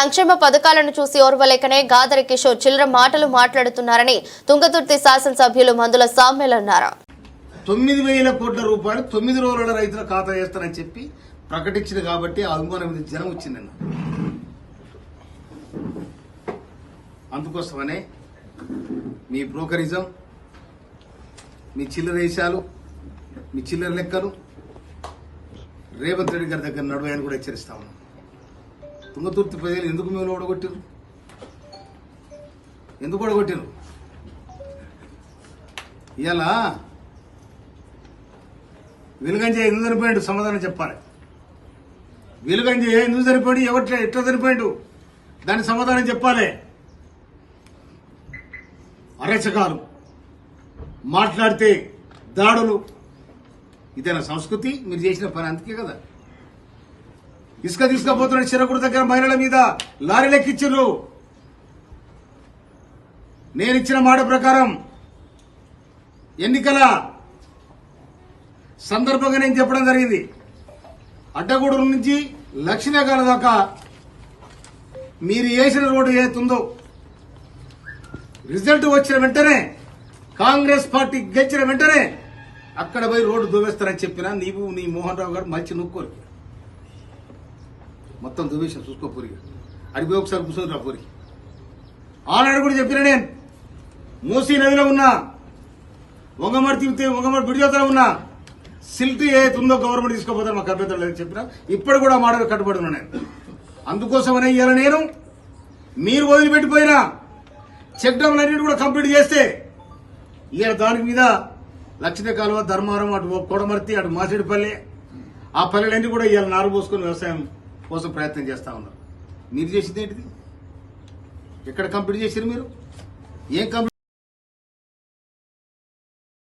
సంక్షేమ పథకాలను చూసి ఓర్వలేకనే గాదరి కిషోర్ చిల్లర మాటలు మాట్లాడుతున్నారని తుంగతుర్తి శాసనసభ్యులు మందుల సామ్యులు అన్నారు. తొమ్మిది వేల కోట్ల రూపాయలు తొమ్మిది రోజుల రైతుల ఖాతా చేస్తానని చెప్పి ప్రకటించింది కాబట్టి ఆ జనం వచ్చింది అందుకోసమనే మీ బ్రోకరిజం మీ చిల్లర వేషాలు మీ చిల్లర లెక్కలు రేవంత్ రెడ్డి గారి దగ్గర నడువాయని కూడా హెచ్చరిస్తా ఉన్నాం. తుంగతుర్తి ప్రజలు ఎందుకు మేము ఓడగొట్టారు ఎందుకు ఓడగొట్టారు ఇలా వెలుగంజే ఎందుకు చనిపోయాడు? సమాధానం చెప్పాలి. వెలుగంజే ఎందుకు చనిపోయాడు? ఎవట్లే ఎట్లా చనిపోయాడు? దాని సమాధానం చెప్పాలి. అరచకాలు మాట్లాడితే దాడులు. ఇదేనా సంస్కృతి? మీరు చేసిన పని అందుకే కదా. ఇసుక తీసుకుపోతున్న చిరకుడు దగ్గర మహిళల మీద లారీలు ఎక్కించారు నేను ఇచ్చిన మాట ప్రకారం ఎన్నికల సందర్భంగా నేను చెప్పడం జరిగింది. అడ్డగూడూరు నుంచి లక్ష్మీనగర్ దాకా మీరు వేసిన రోడ్డు ఏతుందో రిజల్ట్ వచ్చిన వెంటనే కాంగ్రెస్ పార్టీ గెలిచిన వెంటనే అక్కడ పోయి రోడ్డు దూవేస్తారని చెప్పినా నీవు నీ మోహన్ రావు గారు మంచి నొక్కోరు. మొత్తం దువ్వేసిన చూసుకోపూరి అడిగి ఒకసారి కూర్చొని రా పూరి ఆనాడు కూడా చెప్పిన నేను. మూసీ నదిలో ఉన్నా వంగమడి తిరిగితే వంగమడి బిడిజోతలో ఉన్నా సిల్ట్ ఏతుందో గవర్నమెంట్ తీసుకోపోతారు మాకు అభ్యంతరం లేదని చెప్పిన ఇప్పుడు కూడా మాట కట్టుబడి ఉన్నా నేను. అందుకోసమనే ఇవాళ నేను మీరు వదిలిపెట్టిపోయినా చెక్ డౌన్ అన్నిటి కూడా కంప్లీట్ చేస్తే ఇవాళ దాని మీద లక్ష్మీ కాలువ ధర్మారం అటు కొడమర్తి అటు మాసిడిపల్లి ఆ పల్లెలన్నీ కూడా ఇవాళ నారు పోసుకొని వ్యవసాయం కోసం ప్రయత్నం చేస్తా ఉన్నారు. మీరు చేసింది ఏంటిది? ఎక్కడ కంప్లీట్ చేసారు మీరు? ఏం కంప్లీట్